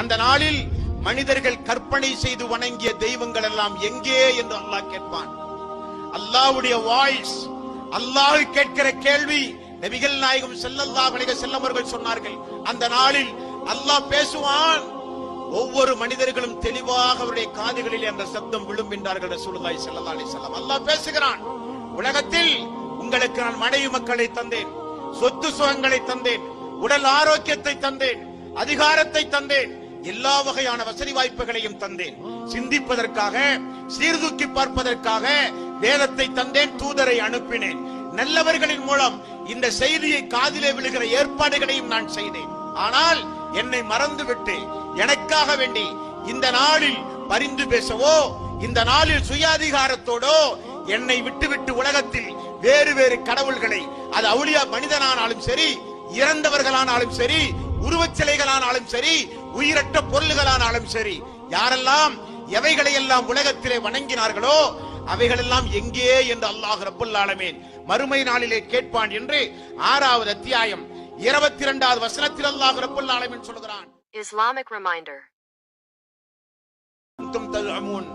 அந்த நாளில் மனிதர்கள் கற்பனை செய்து வணங்கிய தெய்வங்கள் எல்லாம் எங்கே என்று அல்லாஹ் கேட்பான். அல்லாஹ்வுடைய வாய்ஸ் அல்லாஹ் கேட்கிற கேள்வி நபிகள் நாயகம் ஸல்லல்லாஹு அலைஹி செல்லவர்கள் சொன்னார்கள். அந்த நாளில் அல்லாஹ் பேசுவான். ஒவ்வொரு மனிதர்களும் தெளிவாக அவருடைய காதுகளில் அந்த சப்தம் விழும்பின்றார்கள் ரசூலுல்லாஹி ஸல்லல்லாஹு அலைஹி வஸல்லம். அல்லாஹ் பேசுகிறான். உலகத்தில் உங்களுக்கு நான் மனைவி மக்களை தந்தேன் சொத்து சுகங்களை தந்தேன் உடல் ஆரோக்கியத்தை தந்தேன் அதிகாரத்தை தந்தேன். எல்லா வகையான வசதி வாய்ப்புகளையும் தந்தேன். சிந்திப்பதற்காக சீர்தூக்கி பார்ப்பதற்காக வேதத்தை தந்தேன் தூதரை அனுப்பினேன். நல்லவர்களின் மூலம் இந்த செய்தியை காதிலே விழுகிற ஏற்பாடுகளையும் நான் செய்தேன். ஆனால் என்னை மறந்துவிட்டு எனக்காக வேண்டி இந்த நாளில் பரிந்து பேசவோ இந்த நாளில் சுயாதிகாரத்தோடோ என்னை விட்டுவிட்டு உலகத்தில் வேறு வேறு கடவுள்களை அது அவுளியா மனிதனானாலும் சரி இறந்தவர்களானாலும் சரி உருவச் சிலைகளானாலும் சரி உயிரற்ற பொருள்களானாலும் சரி யாரெல்லாம் எவைகளை எல்லாம் உலகத்திலே வணங்கினார்களோ அவைகளெல்லாம் எங்கே என்று அல்லாஹ் ரப்புல் ஆலமீன் மறுமை நாளிலே கேட்பான் என்று ஆறாவது அத்தியாயம் இருபத்தி இரண்டாவது வசனத்தில் அல்லாஹ் ரப்புல் ஆலமீன் சொல்கிறான். அன்தும் ததுஅமூன்